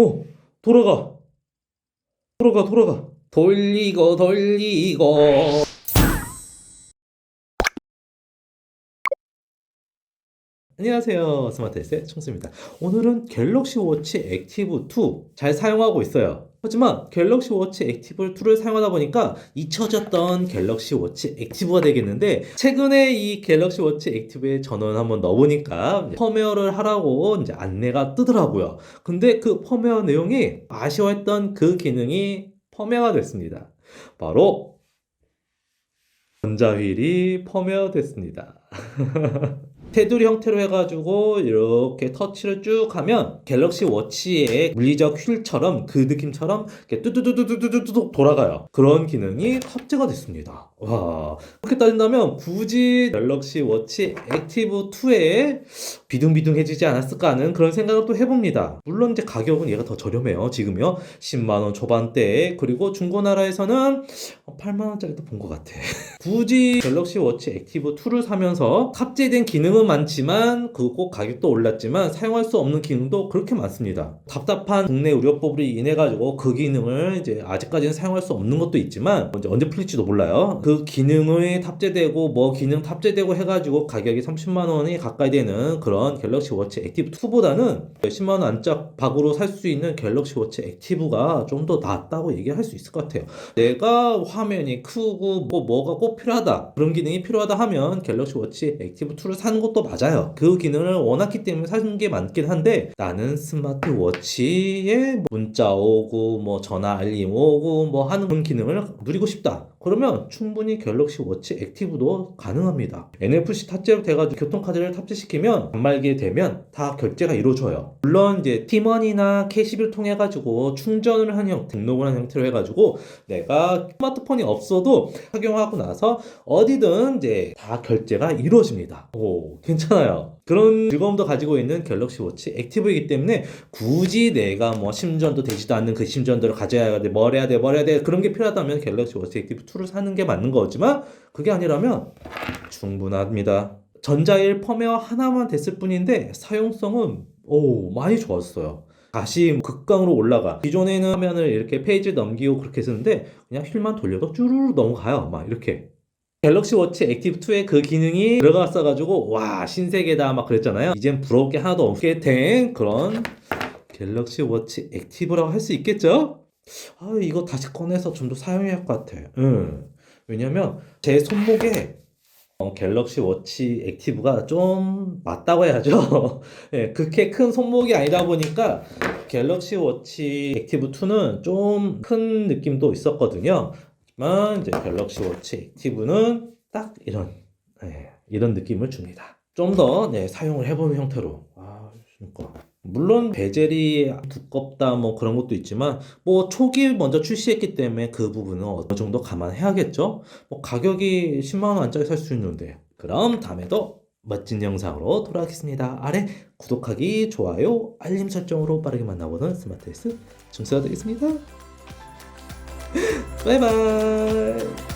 어, 돌아가. 돌아가, 돌아가. 돌리고, 돌리고. 안녕하세요. 스마트에스의 총수입니다. 오늘은 갤럭시 워치 액티브 2 잘 사용하고 있어요. 하지만 갤럭시 워치 액티브 2를 사용하다 보니까 잊혀졌던 갤럭시 워치 액티브가 되겠는데 최근에 이 갤럭시 워치 액티브에 전원 한번 넣어보니까 펌웨어를 하라고 이제 안내가 뜨더라고요. 근데 그 펌웨어 내용이 아쉬워했던 그 기능이 펌웨어가 됐습니다. 바로 전자휠이 펌웨어 됐습니다. 테두리 형태로 해가지고 이렇게 터치를 쭉 하면 갤럭시 워치의 물리적 휠처럼 그 느낌처럼 이렇게 뚜두두두두두두 돌아가요. 그런 기능이 탑재가 됐습니다. 와 그렇게 따진다면 굳이 갤럭시 워치 액티브 2에 비둥비둥해지지 않았을까 하는 그런 생각을 또 해봅니다. 물론 이제 가격은 얘가 더 저렴해요. 지금요 10만 원 초반대에 그리고 중고나라에서는 8만 원짜리도 본 것 같아. 굳이 갤럭시 워치 액티브 2를 사면서 탑재된 기능은 많지만 그 꼭 가격도 올랐지만 사용할 수 없는 기능도 그렇게 많습니다. 답답한 국내 의료법으로 인해 가지고 그 기능을 이제 아직까지는 사용할 수 없는 것도 있지만 이제 언제 풀릴지도 몰라요. 그 기능이 탑재되고 뭐 기능 탑재되고 해가지고 가격이 30만 원이 가까이 되는 그런 갤럭시 워치 액티브 2보다는 10만 원 안짝박으로 살 수 있는 갤럭시 워치 액티브가 좀 더 낫다고 얘기할 수 있을 것 같아요. 내가 화면이 크고 뭐 뭐가 꼭 필요하다 그런 기능이 필요하다 하면 갤럭시 워치 액티브 2를 사는 것도 맞아요. 그 기능을 원했기 때문에 사는 게 많긴 한데 나는 스마트 워치에 문자 오고 뭐 전화 알림 오고 뭐 하는 그런 기능을 누리고 싶다. 그러면 충분히 갤럭시 워치 액티브도 가능합니다. NFC 탑재로 돼가지고 교통카드를 탑재시키면 단말기에 되면 다 결제가 이루어져요. 물론 이제 티머니나 캐시비를 통해 가지고 충전을 하는 형, 등록을 하는 형태로 해가지고 내가 스마트폰이 없어도 착용하고 나서 어디든 이제 다 결제가 이루어집니다. 오, 괜찮아요. 그런 즐거움도 가지고 있는 갤럭시 워치 액티브이기 때문에 굳이 내가 뭐 심전도 되지도 않는 그 심전도를 가져야 돼, 뭘 해야 돼, 뭘 해야 돼 그런 게 필요하다면 갤럭시 워치 액티브 2를 사는 게 맞는 거지만 그게 아니라면 충분합니다. 전자일 펌웨어 하나만 됐을 뿐인데 사용성은 오 많이 좋았어요. 다시 극강으로 올라가. 기존에는 화면을 이렇게 페이지 넘기고 그렇게 쓰는데 그냥 휠만 돌려도 쭈루루 넘어가요. 막 이렇게. 갤럭시 워치 액티브 2에 그 기능이 들어갔어 가지고 와 신세계다 막 그랬잖아요. 이젠 부러울 게 하나도 없게 된 그런 갤럭시 워치 액티브라고 할 수 있겠죠? 아 이거 다시 꺼내서 좀 더 사용해야 할 것 같아. 응. 왜냐면 제 손목에 어, 갤럭시 워치 액티브가 좀 맞다고 해야죠. 예, 그렇게 큰 손목이 아니다 보니까 갤럭시 워치 액티브 2는 좀 큰 느낌도 있었거든요. 하지만 이제 갤럭시 워치 액티브는 딱 이런 예, 이런 느낌을 줍니다. 좀더 네, 사용을 해보는 형태로. 아, 그러니까. 물론 베젤이 두껍다 뭐 그런 것도 있지만 뭐 초기 먼저 출시했기 때문에 그 부분은 어느 정도 감안해야겠죠. 뭐 가격이 10만 원 안짝에 살수 있는데. 그럼 다음에도 멋진 영상으로 돌아오겠습니다. 아래 구독하기, 좋아요, 알림 설정으로 빠르게 만나보는 스마트S 중수가 되겠습니다. 바이바이.